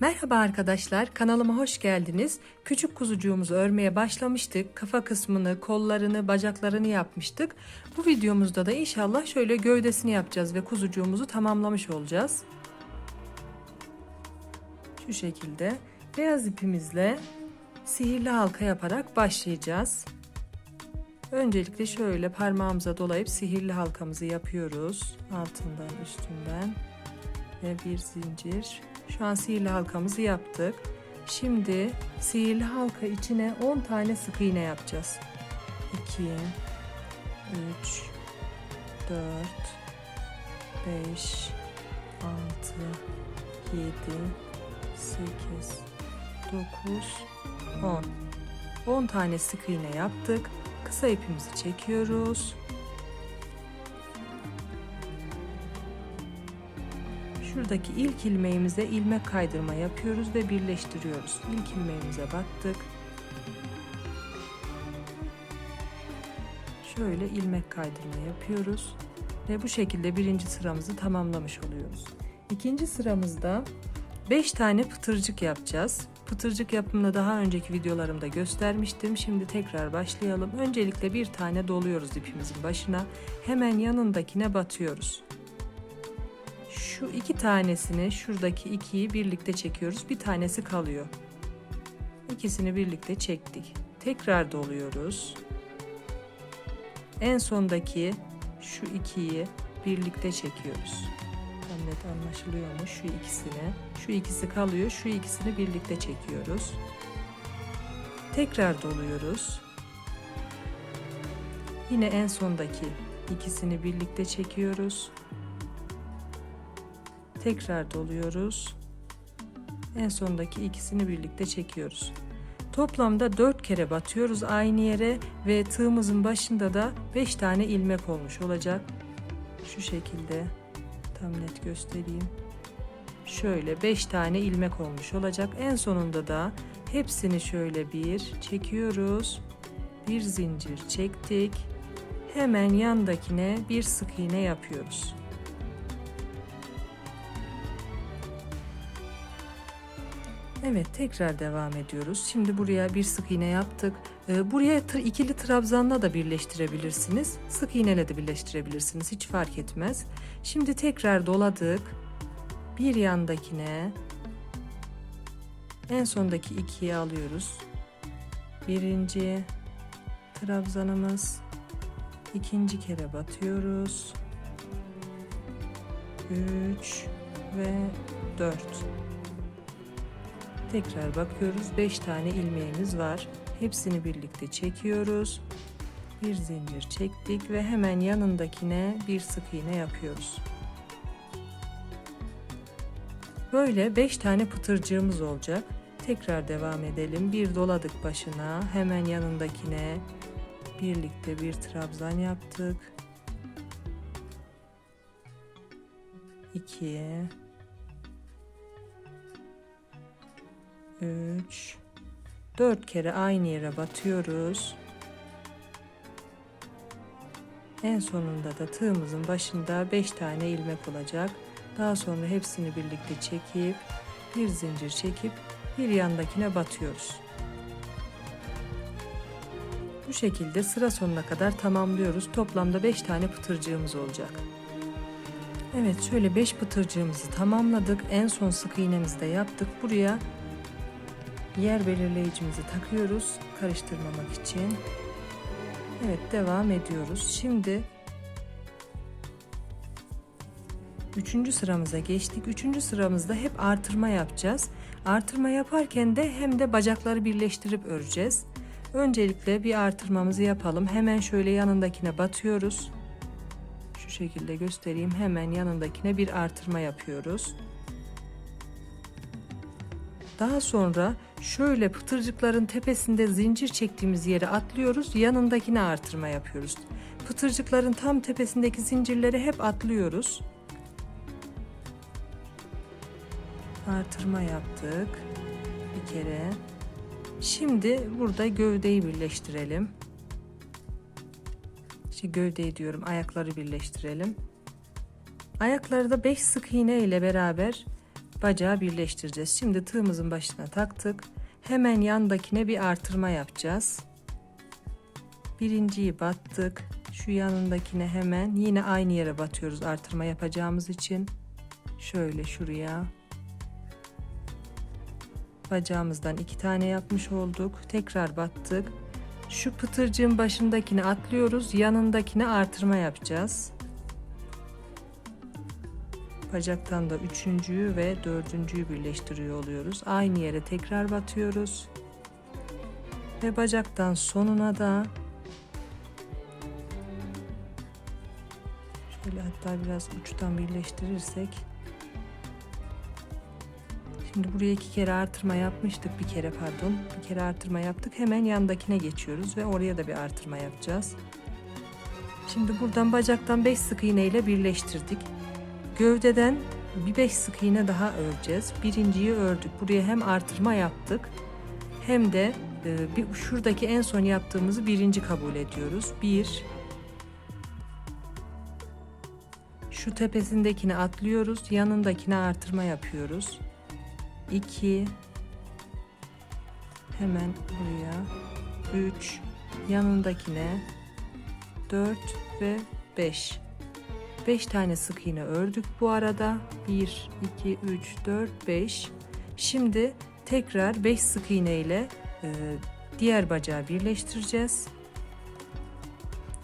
Merhaba arkadaşlar, kanalıma hoş geldiniz. Küçük kuzucuğumuzu örmeye başlamıştık. Kafa kısmını, kollarını, bacaklarını yapmıştık. Bu videomuzda da inşallah şöyle gövdesini yapacağız ve kuzucuğumuzu tamamlamış olacağız. Şu şekilde beyaz ipimizle sihirli halka yaparak başlayacağız. Öncelikle şöyle parmağımıza dolayıp sihirli halkamızı yapıyoruz. Altından, üstünden ve bir zincir. Şu an sihirli halkamızı yaptık. Şimdi sihirli halka içine 10 tane sık iğne yapacağız. 2 3 4 5 6 7 8 9 10 10 tane sık iğne yaptık. Kısa ipimizi çekiyoruz. Şuradaki ilk ilmeğimize ilmek kaydırma yapıyoruz ve birleştiriyoruz. İlk ilmeğimize battık. Şöyle ilmek kaydırma yapıyoruz ve bu şekilde birinci sıramızı tamamlamış oluyoruz. İkinci sıramızda 5 tane pıtırcık yapacağız. Pıtırcık yapımını daha önceki videolarımda göstermiştim. Şimdi tekrar başlayalım. Öncelikle bir tane doluyoruz ipimizin başına. Hemen yanındakine batıyoruz. Şu iki tanesini, şuradaki ikiyi birlikte çekiyoruz. Bir tanesi kalıyor. İkisini birlikte çektik. Tekrar doluyoruz. En sondaki şu ikiyi birlikte çekiyoruz. Tam anlaşılıyor mu? Şu ikisini. Şu ikisi kalıyor. Şu ikisini birlikte çekiyoruz. Tekrar doluyoruz. Yine en sondaki ikisini birlikte çekiyoruz. Tekrar doluyoruz. En sondaki ikisini birlikte çekiyoruz. Toplamda 4 kere batıyoruz aynı yere ve tığımızın başında da 5 tane ilmek olmuş olacak. Şu şekilde tam net göstereyim. Şöyle 5 tane ilmek olmuş olacak. En sonunda da hepsini şöyle bir çekiyoruz. Bir zincir çektik. Hemen yandakine bir sık iğne yapıyoruz. Evet tekrar devam ediyoruz. Şimdi buraya bir sık iğne yaptık. Ee, buraya ikili trabzanla da birleştirebilirsiniz. Sık iğneyle de birleştirebilirsiniz. Hiç fark etmez. Şimdi tekrar doladık. Bir yandakine en sondaki ikiyi alıyoruz. Birinci trabzanımız. ikinci kere batıyoruz. Üç ve dört. Tekrar bakıyoruz. 5 tane ilmeğimiz var. Hepsini birlikte çekiyoruz. Bir zincir çektik ve hemen yanındakine bir sık iğne yapıyoruz. Böyle 5 tane pıtırcığımız olacak. Tekrar devam edelim. Bir doladık başına. Hemen yanındakine birlikte bir trabzan yaptık. 2 3 4 kere aynı yere batıyoruz. En sonunda da tığımızın başında 5 tane ilmek olacak. Daha sonra hepsini birlikte çekip bir zincir çekip bir yandakine batıyoruz. Bu şekilde sıra sonuna kadar tamamlıyoruz. Toplamda 5 tane pıtırcığımız olacak. Evet şöyle 5 pıtırcığımızı tamamladık. En son sık iğnemizi de yaptık. Buraya yer belirleyicimizi takıyoruz karıştırmamak için. Evet devam ediyoruz. Şimdi üçüncü sıramıza geçtik. Üçüncü sıramızda hep artırma yapacağız. Artırma yaparken de hem de bacakları birleştirip öreceğiz. Öncelikle bir artırmamızı yapalım. Hemen şöyle yanındakine batıyoruz. Şu şekilde göstereyim. Hemen yanındakine bir artırma yapıyoruz. Daha sonra şöyle pıtırcıkların tepesinde zincir çektiğimiz yere atlıyoruz. Yanındakine artırma yapıyoruz. Pıtırcıkların tam tepesindeki zincirleri hep atlıyoruz. Artırma yaptık. Bir kere. Şimdi burada gövdeyi birleştirelim. İşte gövdeyi diyorum ayakları birleştirelim. Ayakları da 5 sık iğne ile beraber bacağı birleştireceğiz. Şimdi tığımızın başına taktık. Hemen yandakine bir artırma yapacağız. Birinciyi battık. Şu yanındakine hemen yine aynı yere batıyoruz artırma yapacağımız için. Şöyle şuraya. Bacağımızdan iki tane yapmış olduk. Tekrar battık. Şu pıtırcığın başındakini atlıyoruz. Yanındakine artırma yapacağız. Bacaktan da üçüncüyü ve dördüncüyü birleştiriyor oluyoruz. Aynı yere tekrar batıyoruz. Ve bacaktan sonuna da şöyle hatta biraz uçtan birleştirirsek Şimdi buraya iki kere artırma yapmıştık. Bir kere pardon. Bir kere artırma yaptık. Hemen yandakine geçiyoruz ve oraya da bir artırma yapacağız. Şimdi buradan bacaktan 5 sık iğne ile birleştirdik. Gövdeden bir 5 sık iğne daha öreceğiz. Birinciyi ördük. Buraya hem artırma yaptık hem de e, bir şuradaki en son yaptığımızı birinci kabul ediyoruz. Bir şu tepesindekini atlıyoruz. Yanındakine artırma yapıyoruz. 2 hemen buraya 3 yanındakine 4 ve 5 5 tane sık iğne ördük bu arada 1 2 3 4 5 şimdi tekrar 5 sık iğne ile e, diğer bacağı birleştireceğiz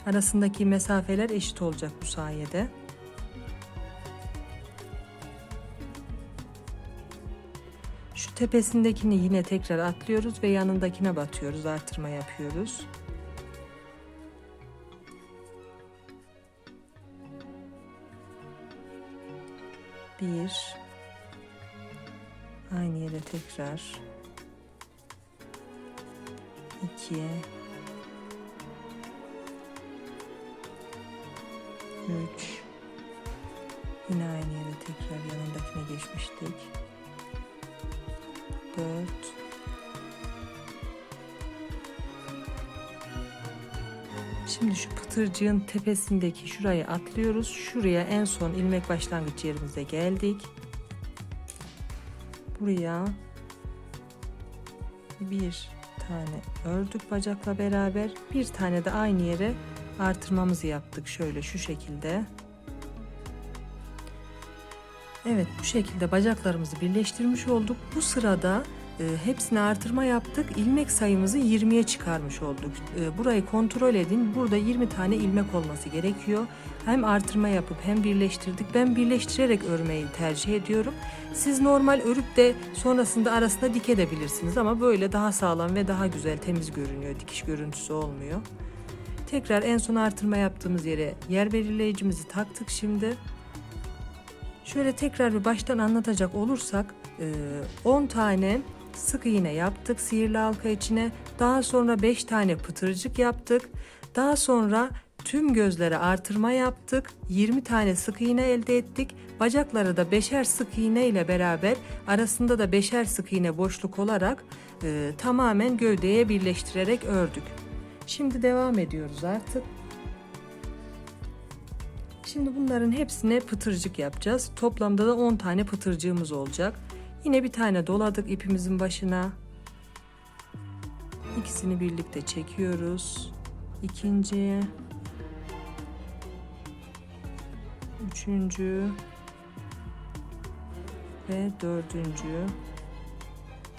arasındaki mesafeler eşit olacak bu sayede Şu tepesindekini yine tekrar atlıyoruz ve yanındakine batıyoruz. Artırma yapıyoruz. Bir. Aynı yere tekrar. İki. Üç. Yine aynı yere tekrar yanındakine geçmiştik. 4 Şimdi şu pıtırcığın tepesindeki şurayı atlıyoruz. Şuraya en son ilmek başlangıç yerimize geldik. Buraya bir tane ördük bacakla beraber. Bir tane de aynı yere artırmamızı yaptık. Şöyle şu şekilde. Evet bu şekilde bacaklarımızı birleştirmiş olduk. Bu sırada e, hepsine artırma yaptık. İlmek sayımızı 20'ye çıkarmış olduk. E, burayı kontrol edin. Burada 20 tane ilmek olması gerekiyor. Hem artırma yapıp hem birleştirdik. Ben birleştirerek örmeyi tercih ediyorum. Siz normal örüp de sonrasında arasında dikebilirsiniz ama böyle daha sağlam ve daha güzel temiz görünüyor. Dikiş görüntüsü olmuyor. Tekrar en son artırma yaptığımız yere yer belirleyicimizi taktık şimdi. Şöyle tekrar bir baştan anlatacak olursak 10 tane sık iğne yaptık sihirli halka içine. Daha sonra 5 tane pıtırcık yaptık. Daha sonra tüm gözlere artırma yaptık. 20 tane sık iğne elde ettik. Bacakları da 5'er sık iğne ile beraber arasında da 5'er sık iğne boşluk olarak e, tamamen gövdeye birleştirerek ördük. Şimdi devam ediyoruz artık. Şimdi bunların hepsine pıtırcık yapacağız. Toplamda da 10 tane pıtırcığımız olacak. Yine bir tane doladık ipimizin başına. İkisini birlikte çekiyoruz. İkinci, üçüncü ve dördüncü.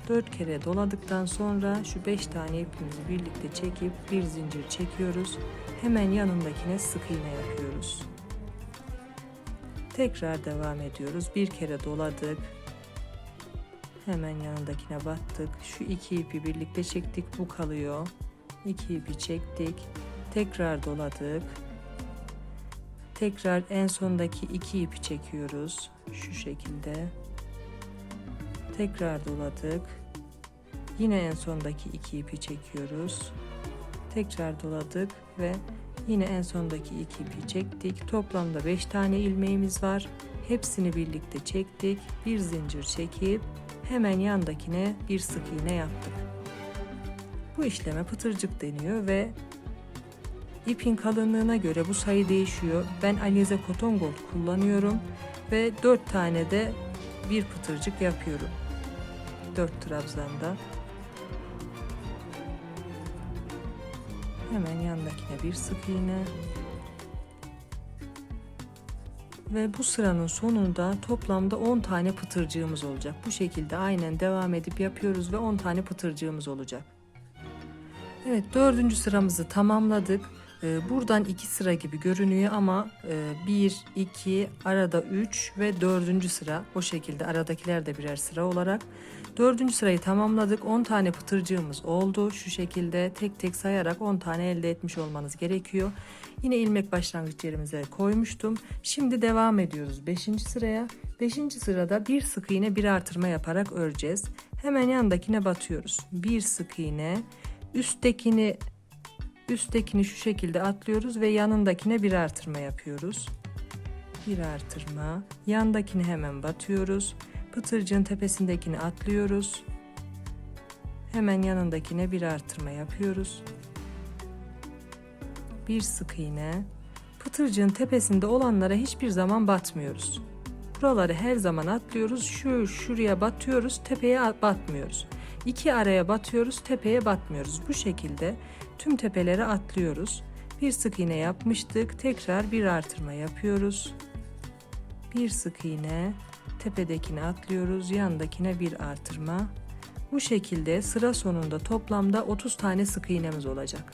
Dört kere doladıktan sonra şu beş tane ipimizi birlikte çekip bir zincir çekiyoruz. Hemen yanındakine sık iğne yapıyoruz. Tekrar devam ediyoruz. Bir kere doladık. Hemen yanındakine battık. Şu iki ipi birlikte çektik. Bu kalıyor. İki ipi çektik. Tekrar doladık. Tekrar en sondaki iki ipi çekiyoruz. Şu şekilde. Tekrar doladık. Yine en sondaki iki ipi çekiyoruz. Tekrar doladık ve Yine en sondaki iki ipi çektik. Toplamda 5 tane ilmeğimiz var. Hepsini birlikte çektik. Bir zincir çekip hemen yandakine bir sık iğne yaptık. Bu işleme pıtırcık deniyor ve ipin kalınlığına göre bu sayı değişiyor. Ben Alize Cotton Gold kullanıyorum ve 4 tane de bir pıtırcık yapıyorum. 4 trabzanda. Hemen yanındakine bir sık iğne. Ve bu sıranın sonunda toplamda 10 tane pıtırcığımız olacak. Bu şekilde aynen devam edip yapıyoruz ve 10 tane pıtırcığımız olacak. Evet dördüncü sıramızı tamamladık. Ee, buradan iki sıra gibi görünüyor ama e, bir, iki, arada üç ve dördüncü sıra o şekilde aradakiler de birer sıra olarak. Dördüncü sırayı tamamladık. 10 tane pıtırcığımız oldu. Şu şekilde tek tek sayarak 10 tane elde etmiş olmanız gerekiyor. Yine ilmek başlangıç yerimize koymuştum. Şimdi devam ediyoruz 5. sıraya. 5. sırada bir sık iğne bir artırma yaparak öreceğiz. Hemen yanındakine batıyoruz. Bir sık iğne, üsttekini üsttekini şu şekilde atlıyoruz ve yanındakine bir artırma yapıyoruz. Bir artırma, yandakini hemen batıyoruz. Pıtırcığın tepesindekini atlıyoruz. Hemen yanındakine bir artırma yapıyoruz. Bir sık iğne. Pıtırcığın tepesinde olanlara hiçbir zaman batmıyoruz. Buraları her zaman atlıyoruz. Şu şuraya batıyoruz, tepeye batmıyoruz. İki araya batıyoruz, tepeye batmıyoruz. Bu şekilde tüm tepelere atlıyoruz. Bir sık iğne yapmıştık. Tekrar bir artırma yapıyoruz. Bir sık iğne, tepedekine atlıyoruz, yandakine bir artırma. Bu şekilde sıra sonunda toplamda 30 tane sık iğnemiz olacak.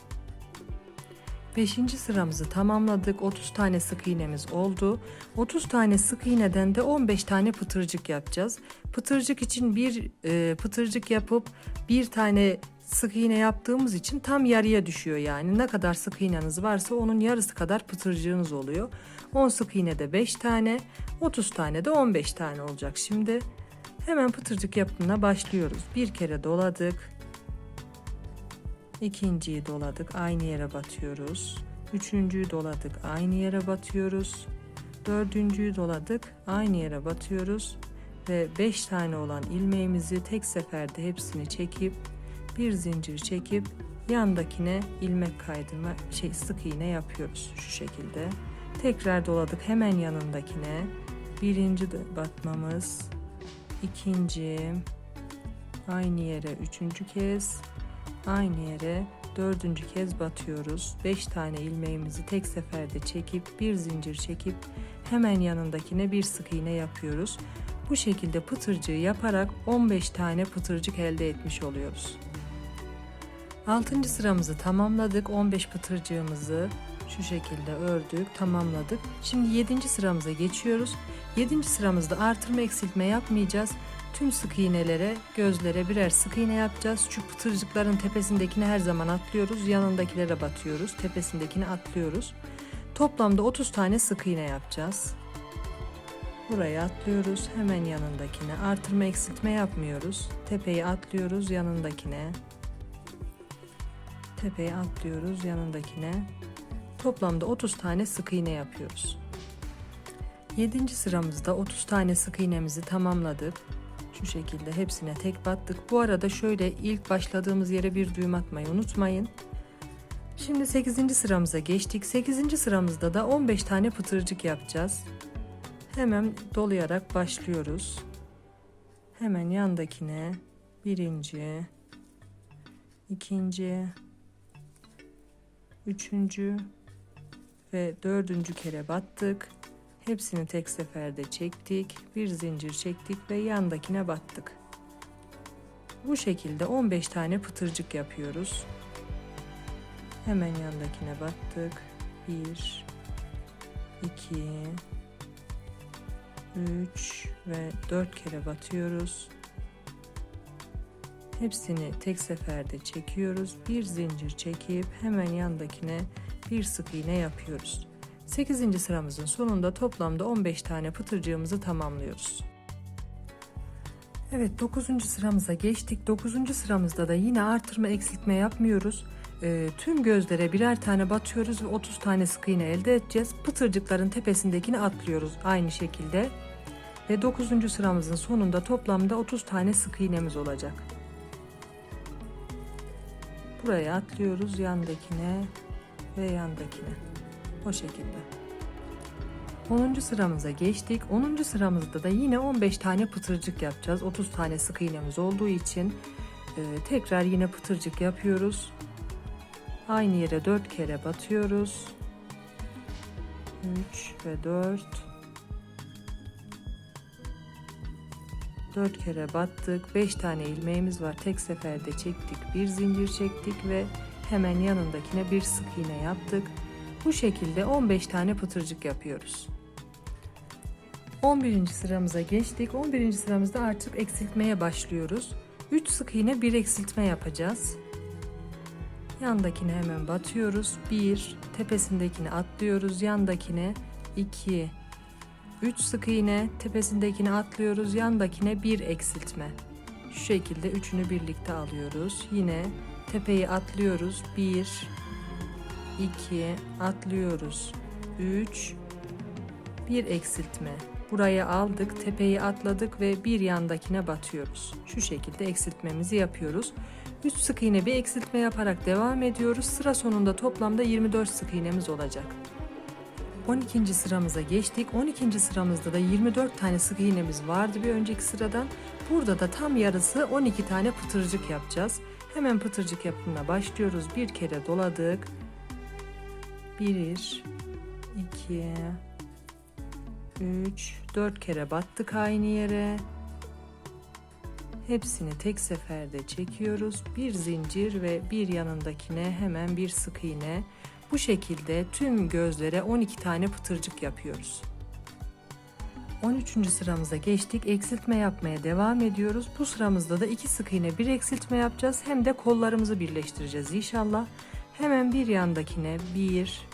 5. sıramızı tamamladık. 30 tane sık iğnemiz oldu. 30 tane sık iğneden de 15 tane pıtırcık yapacağız. Pıtırcık için bir e, pıtırcık yapıp bir tane sık iğne yaptığımız için tam yarıya düşüyor yani. Ne kadar sık iğneniz varsa onun yarısı kadar pıtırcığınız oluyor. 10 sık iğne de 5 tane, 30 tane de 15 tane olacak şimdi. Hemen pıtırcık yapımına başlıyoruz. Bir kere doladık. İkinciyi doladık. Aynı yere batıyoruz. Üçüncüyü doladık. Aynı yere batıyoruz. Dördüncüyü doladık. Aynı yere batıyoruz. Ve 5 tane olan ilmeğimizi tek seferde hepsini çekip bir zincir çekip yandakine ilmek kaydırma şey sık iğne yapıyoruz şu şekilde. Tekrar doladık hemen yanındakine. Birinci batmamız, ikinci, aynı yere üçüncü kez, aynı yere dördüncü kez batıyoruz. Beş tane ilmeğimizi tek seferde çekip bir zincir çekip hemen yanındakine bir sık iğne yapıyoruz. Bu şekilde pıtırcığı yaparak 15 tane pıtırcık elde etmiş oluyoruz. 6. sıramızı tamamladık. 15 pıtırcığımızı şu şekilde ördük, tamamladık. Şimdi 7. sıramıza geçiyoruz. 7. sıramızda artırma eksiltme yapmayacağız. Tüm sık iğnelere, gözlere birer sık iğne yapacağız. Şu pıtırcıkların tepesindekini her zaman atlıyoruz. Yanındakilere batıyoruz. Tepesindekini atlıyoruz. Toplamda 30 tane sık iğne yapacağız. Buraya atlıyoruz. Hemen yanındakine. Artırma eksiltme yapmıyoruz. Tepeyi atlıyoruz yanındakine. Tepeye atlıyoruz yanındakine. Toplamda 30 tane sık iğne yapıyoruz. 7. sıramızda 30 tane sık iğnemizi tamamladık. Şu şekilde hepsine tek battık. Bu arada şöyle ilk başladığımız yere bir düğüm atmayı unutmayın. Şimdi 8. sıramıza geçtik. 8. sıramızda da 15 tane pıtırcık yapacağız. Hemen dolayarak başlıyoruz. Hemen yandakine birinci, ikinci, üçüncü ve dördüncü kere battık. Hepsini tek seferde çektik. Bir zincir çektik ve yandakine battık. Bu şekilde 15 tane pıtırcık yapıyoruz. Hemen yandakine battık. 1 2 3 ve 4 kere batıyoruz. Hepsini tek seferde çekiyoruz. Bir zincir çekip hemen yandakine bir sık iğne yapıyoruz. 8. sıramızın sonunda toplamda 15 tane pıtırcığımızı tamamlıyoruz. Evet 9. sıramıza geçtik. 9. sıramızda da yine artırma eksiltme yapmıyoruz. Ee, tüm gözlere birer tane batıyoruz ve 30 tane sık iğne elde edeceğiz. Pıtırcıkların tepesindekini atlıyoruz aynı şekilde. Ve 9. sıramızın sonunda toplamda 30 tane sık iğnemiz olacak. Buraya atlıyoruz yandakine ve yandakine. O şekilde. 10. sıramıza geçtik. 10. sıramızda da yine 15 tane pıtırcık yapacağız. 30 tane sık iğnemiz olduğu için e, tekrar yine pıtırcık yapıyoruz. Aynı yere 4 kere batıyoruz. 3 ve 4 4 kere battık. 5 tane ilmeğimiz var. Tek seferde çektik. Bir zincir çektik ve hemen yanındakine bir sık iğne yaptık. Bu şekilde 15 tane pıtırcık yapıyoruz. 11. sıramıza geçtik. 11. sıramızda artık eksiltmeye başlıyoruz. 3 sık iğne bir eksiltme yapacağız. Yandakine hemen batıyoruz. 1, tepesindekini atlıyoruz. Yandakine 2, 3 sık iğne, tepesindekini atlıyoruz. Yandakine 1 eksiltme. Şu şekilde üçünü birlikte alıyoruz. Yine tepeyi atlıyoruz. 1, 2, atlıyoruz. 3, 1 eksiltme. Burayı aldık, tepeyi atladık ve bir yandakine batıyoruz. Şu şekilde eksiltmemizi yapıyoruz. 3 sık iğne bir eksiltme yaparak devam ediyoruz. Sıra sonunda toplamda 24 sık iğnemiz olacak. 12. sıramıza geçtik. 12. sıramızda da 24 tane sık iğnemiz vardı bir önceki sıradan. Burada da tam yarısı 12 tane pıtırcık yapacağız. Hemen pıtırcık yapımına başlıyoruz. Bir kere doladık. 1 2 3 4 kere battık aynı yere. Hepsini tek seferde çekiyoruz. Bir zincir ve bir yanındakine hemen bir sık iğne. Bu şekilde tüm gözlere 12 tane pıtırcık yapıyoruz. 13. sıramıza geçtik. Eksiltme yapmaya devam ediyoruz. Bu sıramızda da 2 sık iğne bir eksiltme yapacağız. Hem de kollarımızı birleştireceğiz inşallah. Hemen bir yandakine 1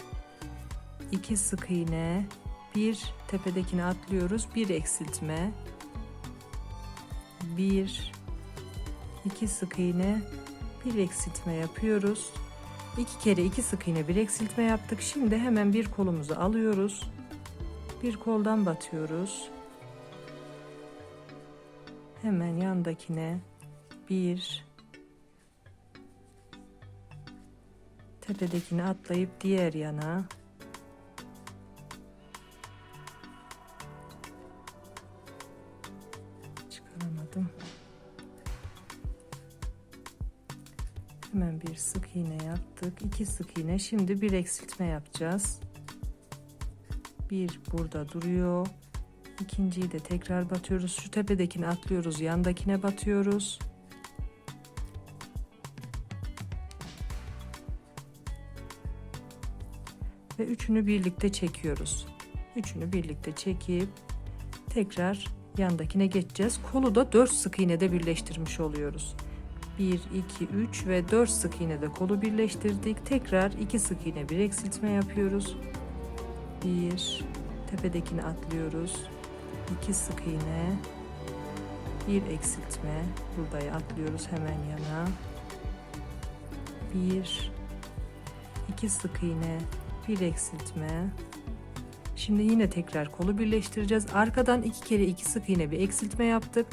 2 sık iğne, bir tepedekine atlıyoruz. Bir eksiltme. Bir iki sık iğne, bir eksiltme yapıyoruz. İki kere iki sık iğne bir eksiltme yaptık. Şimdi hemen bir kolumuzu alıyoruz. Bir koldan batıyoruz. Hemen yandakine bir tepedekini atlayıp diğer yana Hemen bir sık iğne yaptık. iki sık iğne. Şimdi bir eksiltme yapacağız. Bir burada duruyor. İkinciyi de tekrar batıyoruz. Şu tepedekini atlıyoruz. Yandakine batıyoruz. Ve üçünü birlikte çekiyoruz. Üçünü birlikte çekip tekrar yandakine geçeceğiz. Kolu da 4 sık iğnede birleştirmiş oluyoruz. 1, 2, 3 ve 4 sık iğne de kolu birleştirdik. Tekrar 2 sık iğne bir eksiltme yapıyoruz. 1, tepedekini atlıyoruz. 2 sık iğne, bir eksiltme. Buradayı atlıyoruz hemen yana. 1, 2 sık iğne, bir eksiltme. Şimdi yine tekrar kolu birleştireceğiz. Arkadan iki kere iki sık iğne bir eksiltme yaptık.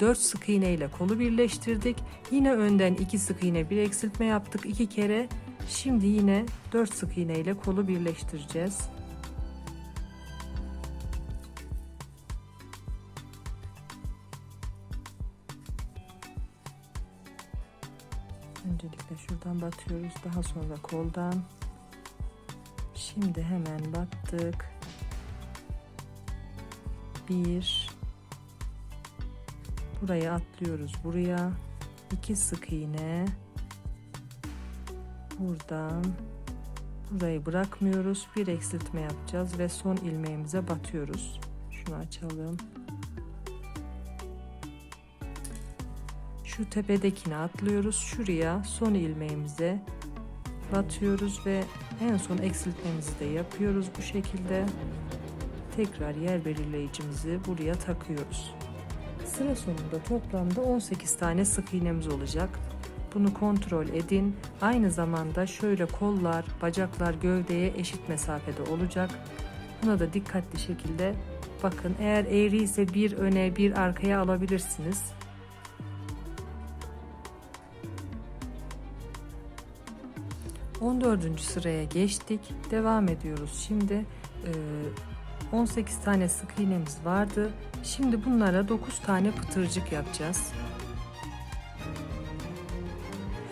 4 sık iğne ile kolu birleştirdik. Yine önden iki sık iğne bir eksiltme yaptık iki kere. Şimdi yine 4 sık iğne ile kolu birleştireceğiz. Öncelikle şuradan batıyoruz. Daha sonra koldan. Şimdi hemen battık. Bir. Buraya atlıyoruz. Buraya. iki sık iğne. Buradan. Burayı bırakmıyoruz. Bir eksiltme yapacağız ve son ilmeğimize batıyoruz. Şunu açalım. Şu tepedekine atlıyoruz. Şuraya son ilmeğimize batıyoruz ve en son eksiltmemizi de yapıyoruz bu şekilde. Tekrar yer belirleyicimizi buraya takıyoruz. Sıra sonunda toplamda 18 tane sık iğnemiz olacak. Bunu kontrol edin. Aynı zamanda şöyle kollar, bacaklar gövdeye eşit mesafede olacak. Buna da dikkatli şekilde bakın. Eğer eğri ise bir öne bir arkaya alabilirsiniz. On dördüncü sıraya geçtik. Devam ediyoruz. Şimdi 18 tane sık iğnemiz vardı. Şimdi bunlara 9 tane pıtırcık yapacağız.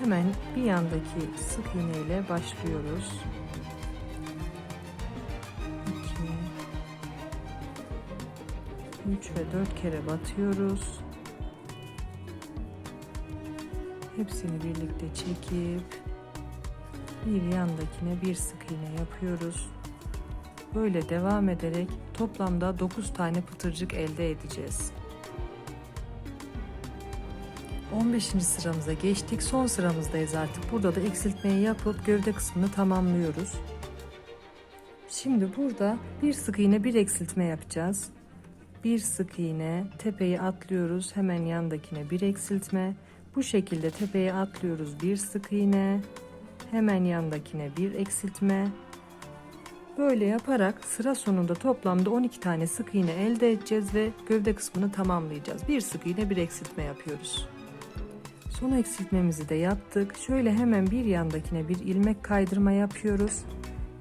Hemen bir yandaki sık iğne ile başlıyoruz. 2 3 ve 4 kere batıyoruz. Hepsini birlikte çekip bir yandakine bir sık iğne yapıyoruz. Böyle devam ederek toplamda 9 tane pıtırcık elde edeceğiz. 15. sıramıza geçtik. Son sıramızdayız artık. Burada da eksiltmeyi yapıp gövde kısmını tamamlıyoruz. Şimdi burada bir sık iğne bir eksiltme yapacağız. Bir sık iğne tepeyi atlıyoruz. Hemen yandakine bir eksiltme. Bu şekilde tepeye atlıyoruz. Bir sık iğne. Hemen yandakine bir eksiltme. Böyle yaparak sıra sonunda toplamda 12 tane sık iğne elde edeceğiz ve gövde kısmını tamamlayacağız. Bir sık iğne bir eksiltme yapıyoruz. Son eksiltmemizi de yaptık. Şöyle hemen bir yandakine bir ilmek kaydırma yapıyoruz.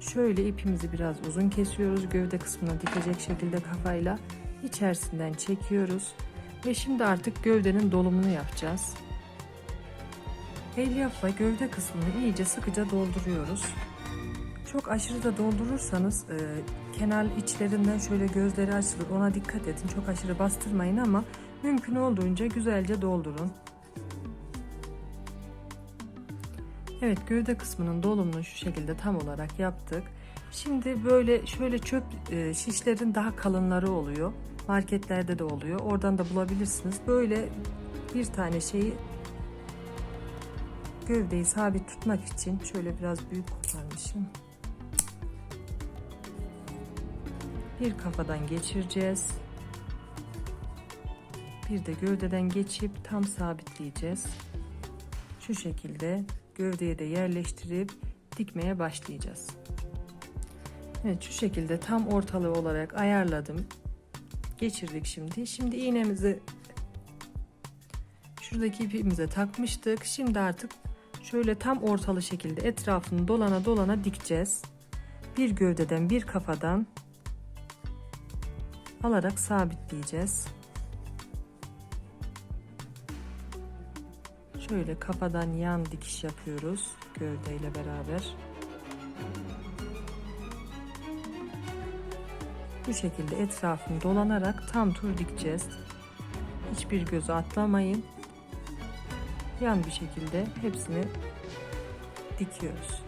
Şöyle ipimizi biraz uzun kesiyoruz. Gövde kısmına dikecek şekilde kafayla içerisinden çekiyoruz. Ve şimdi artık gövdenin dolumunu yapacağız. Elyafla gövde kısmını iyice sıkıca dolduruyoruz. Çok aşırı da doldurursanız e, kenar içlerinden şöyle gözleri açılır. Ona dikkat edin. Çok aşırı bastırmayın ama mümkün olduğunca güzelce doldurun. Evet gövde kısmının dolumunu şu şekilde tam olarak yaptık. Şimdi böyle şöyle çöp e, şişlerin daha kalınları oluyor. Marketlerde de oluyor. Oradan da bulabilirsiniz. Böyle bir tane şeyi gövdeyi sabit tutmak için şöyle biraz büyük koparmışım. Bir kafadan geçireceğiz. Bir de gövdeden geçip tam sabitleyeceğiz. Şu şekilde gövdeye de yerleştirip dikmeye başlayacağız. Evet şu şekilde tam ortalığı olarak ayarladım. Geçirdik şimdi. Şimdi iğnemizi şuradaki ipimize takmıştık. Şimdi artık şöyle tam ortalı şekilde etrafını dolana dolana dikeceğiz. Bir gövdeden bir kafadan alarak sabitleyeceğiz. Şöyle kafadan yan dikiş yapıyoruz gövdeyle beraber. Bu şekilde etrafını dolanarak tam tur dikeceğiz. Hiçbir gözü atlamayın. Yan bir şekilde hepsini dikiyoruz.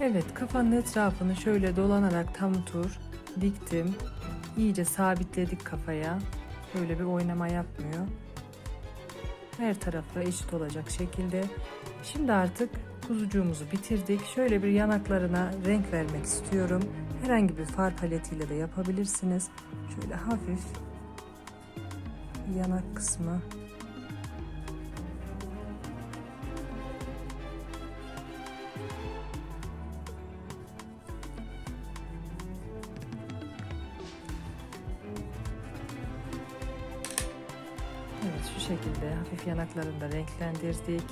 Evet kafanın etrafını şöyle dolanarak tam tur diktim. İyice sabitledik kafaya. Böyle bir oynama yapmıyor. Her tarafı eşit olacak şekilde. Şimdi artık kuzucuğumuzu bitirdik. Şöyle bir yanaklarına renk vermek istiyorum. Herhangi bir far paletiyle de yapabilirsiniz. Şöyle hafif yanak kısmı şu şekilde hafif yanaklarını da renklendirdik.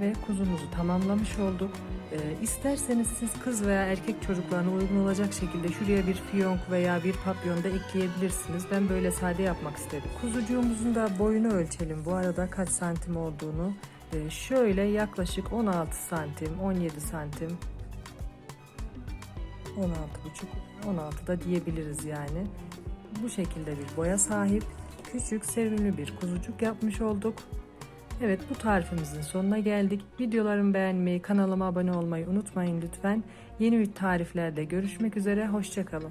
Ve kuzumuzu tamamlamış olduk. Ee, isterseniz siz kız veya erkek çocuklarına uygun olacak şekilde şuraya bir fiyonk veya bir papyon da ekleyebilirsiniz. Ben böyle sade yapmak istedim. Kuzucuğumuzun da boyunu ölçelim. Bu arada kaç santim olduğunu. Ee, şöyle yaklaşık 16 santim, 17 santim 16,5 16 da diyebiliriz yani. Bu şekilde bir boya sahip küçük sevimli bir kuzucuk yapmış olduk. Evet bu tarifimizin sonuna geldik. Videolarımı beğenmeyi, kanalıma abone olmayı unutmayın lütfen. Yeni tariflerde görüşmek üzere. Hoşçakalın.